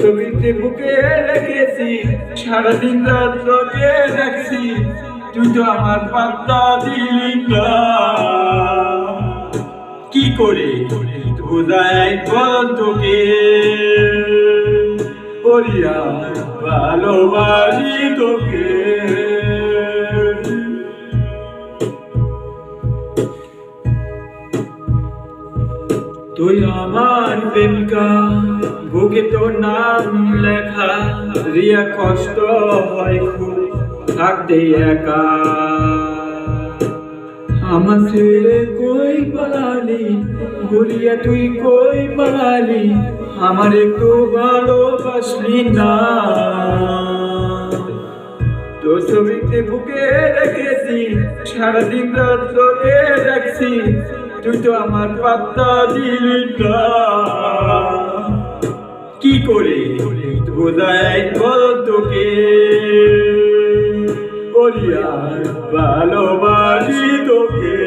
ছবিতে বুকে রেখেছি, সারাদিন রাত তোকে তুই তো আমার পাত্তা দিলি কি করে বোঝাই বল তোকে? ভালোবাসি তোকে। তুই আমার প্রেমিকা বুকে তোর নাম লেখা, রিয়া কষ্ট হয় খুব থাকতে একা। আমার কই পালালি, বলিয়া তুই কই পালালি, আমার একটু না। তোর ছবিতে বুকে রেখেছি, সারাদিন রাত তোকে দেখছি তুই তো আমার পাত্তা দিলি না। কি করে বোঝাই বল তোকে? ভালোবাসি তোকে।